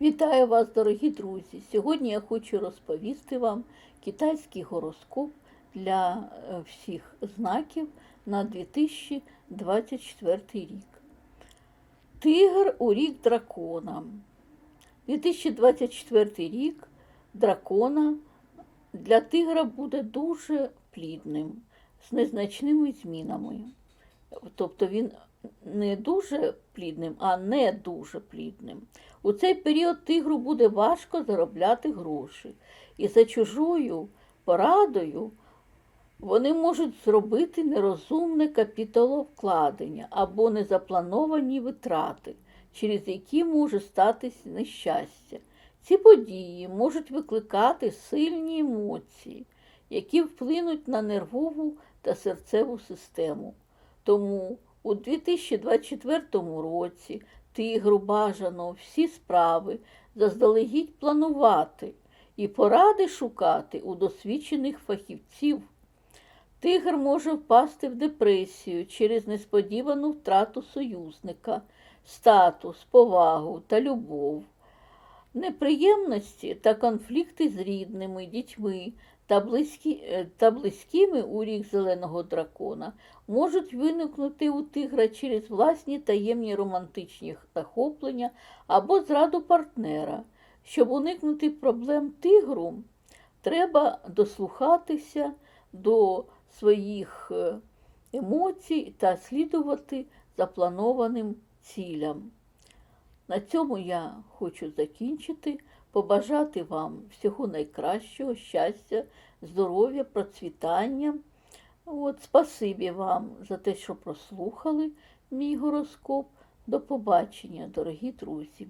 Вітаю вас, дорогі друзі! Сьогодні я хочу розповісти вам китайський гороскоп для е, всіх знаків на 2024 рік. Тигр у рік дракона. 2024 рік дракона для тигра буде дуже плідним, з незначними змінами. Тобто він не дуже плідним, а не дуже плідним. У цей період тигру буде важко заробляти гроші. І за чужою порадою вони можуть зробити нерозумне капіталовкладення або незаплановані витрати, через які може статись нещастя. Ці події можуть викликати сильні емоції, які вплинуть на нервову та серцеву систему. Тому у 2024 році тигру бажано всі справи заздалегідь планувати і поради шукати у досвідчених фахівців. Тигр може впасти в депресію через несподівану втрату союзника, статус, повагу та любов. Неприємності та конфлікти з рідними, дітьми та, близькі, е, та близькими у рік зеленого дракона можуть виникнути у тигра через власні таємні романтичні захоплення або зраду партнера. Щоб уникнути проблем тигру, треба дослухатися до своїх е, емоцій та слідувати запланованим цілям. На цьому я хочу закінчити, побажати вам всього найкращого, щастя, здоров'я, процвітання. От, спасибі вам за те, що прослухали мій гороскоп. До побачення, дорогі друзі.